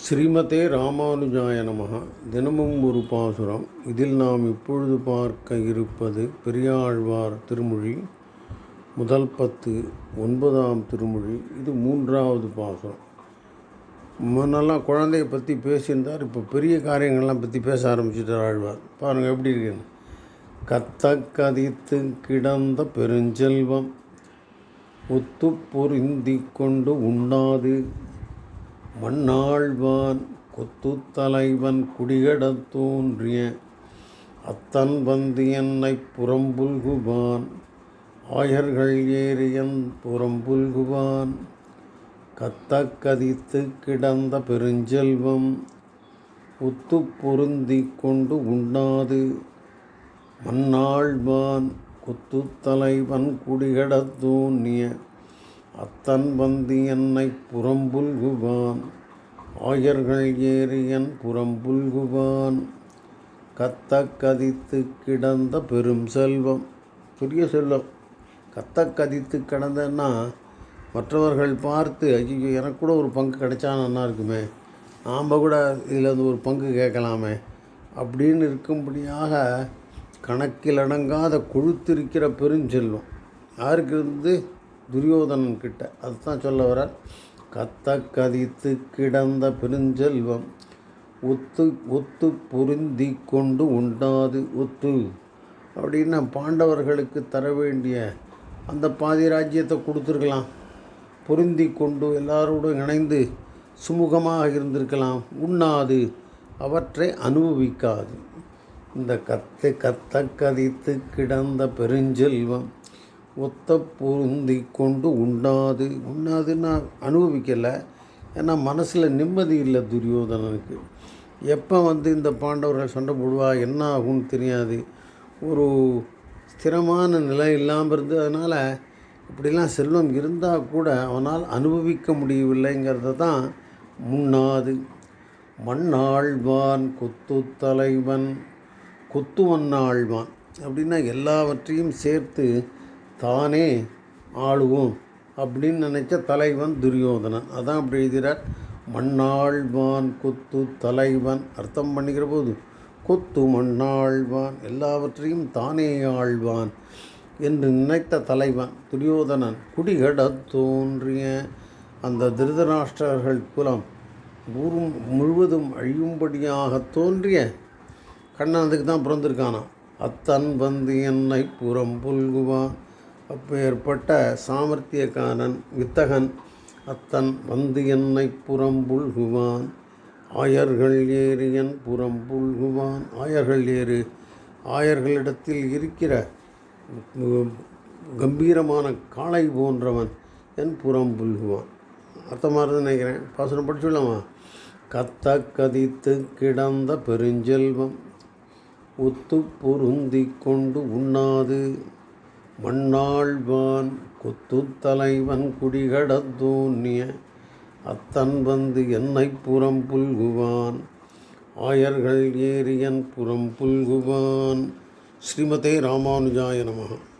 ஸ்ரீமதே ராமானுஜாய நமகா தினமும் ஒரு பாசுரம். இதில் நாம் இப்பொழுது பார்க்க இருப்பது பெரியாழ்வார் திருமொழி முதல் பத்து ஒன்பதாம் திருமொழி. இது மூன்றாவது பாசுரம். முன்னெல்லாம் குழந்தைய பற்றி பேசியிருந்தார். இப்போ பெரிய காரியங்கள்லாம் பற்றி பேச ஆரம்பிச்சிட்டார் ஆழ்வார். பாருங்கள் எப்படி இருக்குன்னு. கத்த கதித்து கிடந்த பெருஞ்செல்வம் ஒத்து பொருந்தி கொண்டு உண்ணாது. மண்ணாழ்வான் கொத்து தலைவன் குடிகடத் தோன்றிய அத்தன் வந்து என்னை புறம்புல்குவான். ஆயர்கள் ஏறியன் புறம்புல்குவான். கத்த கதித்து கிடந்த பெருஞ்செல்வம் ஒத்து பொருந்தி கொண்டு உண்ணாது. மண்ணாழ்வான் கொத்து தலைவன் குடிகடத் தோன்றிய அத்தன் வந்து என்னை புறம்புல்குவான். ஆயர்கள் ஏறியன் புறம்புல்குவான். கத்த கதித்து கிடந்த பெரும் செல்வம். பெரிய செல்வம். கத்த கதித்து கிடந்தன்னா மற்றவர்கள் பார்த்து ஐயோ எனக்கு கூட ஒரு பங்கு கிடைச்சா நல்லா இருக்குமே. நாம் கூட இதில் இருந்து ஒரு பங்கு கேட்கலாமே. அப்படின்னு இருக்கும்படியாக கணக்கில் அடங்காத கொழுத்திருக்கிற பெருஞ்செல்வம். யாருக்கு இருந்து? துரியோதனன் கிட்ட. அதுதான் சொல்ல வர கத்த கதித்து கிடந்த பெருஞ்செல்வம் ஒத்து ஒத்து பொருந்தி கொண்டு உண்டாது ஒத்து. அப்படின்னா பாண்டவர்களுக்கு தர வேண்டிய அந்த பாதி ராஜ்யத்தை கொடுத்துருக்கலாம். பொருந்தி கொண்டு எல்லாரோடும் இணைந்து சுமூகமாக இருந்திருக்கலாம். உண்ணாது அவற்றை அனுபவிக்காது. இந்த கத்தை கத்த கதித்து கிடந்த பெருஞ்செல்வம் ஒத்த பொருந்தி கொண்டு உண்ணாது. உண்ணாதுன்னா அனுபவிக்கலை. ஏன்னா மனசில் நிம்மதி இல்லை துரியோதனனுக்கு. எப்போ வந்து இந்த பாண்டவர்கள் சண்டை போடுவா என்ன ஆகும்னு தெரியாது. ஒரு ஸ்திரமான நிலை இல்லாமல் இருந்து அதனால் இப்படிலாம் செல்வம் இருந்தால் கூட அவனால் அனுபவிக்க முடியவில்லைங்கிறத தான் முன்னாது. மண்ணாழ்வான் கொத்து தலைவன் கொத்துவன்னாழ்வான் அப்படின்னா எல்லாவற்றையும் சேர்த்து தானே ஆளுவோம் அப்படின்னு நினச்ச தலைவன் துரியோதனன். அதான் அப்படி எழுதுகிறார் மண்ணாழ்வான் கொத்து தலைவன். அர்த்தம் பண்ணிக்கிற போது கொத்து மண்ணாழ்வான் எல்லாவற்றையும் தானே ஆழ்வான் என்று நினைத்த தலைவன் துரியோதனன் குடிகடத் தோன்றிய அந்த திருதராஷ்டிரர்கள் குலம் ஊர் முழுவதும் அழியும்படியாக தோன்றிய கண்ணன் அதுக்கு தான் பிறந்திருக்கானா அத்தன் வந்து என்னை புறம் புல்குவான் அப்பேற்பட்ட சாமர்த்தியக்காரன் வித்தகன் அத்தன் வந்து என்னை புறம்புல்குவான். ஆயர்கள் ஏறு என் புறம்புல்குவான். ஆயர்கள் ஏறு ஆயர்களிடத்தில் இருக்கிற கம்பீரமான காளை போன்றவன் என் புறம்புல்குவான். அர்த்தமாக நினைக்கிறேன். பாசனம் படிச்சுடலாமா கத்த கதித்து கிடந்த பெருஞ்செல்வம் ஒத்து பொருந்தி கொண்டு உண்ணாது. மண்ணாழ்வான் குத்துத்தலைவன் தலைவன் குடிகடத்தோன்னிய அத்தன் வந்து என்னை புறம் புல்குவான். ஆயர்கள் ஏரியன் புறம் புல்குவான். ஸ்ரீமதே ராமானுஜாய நமகா.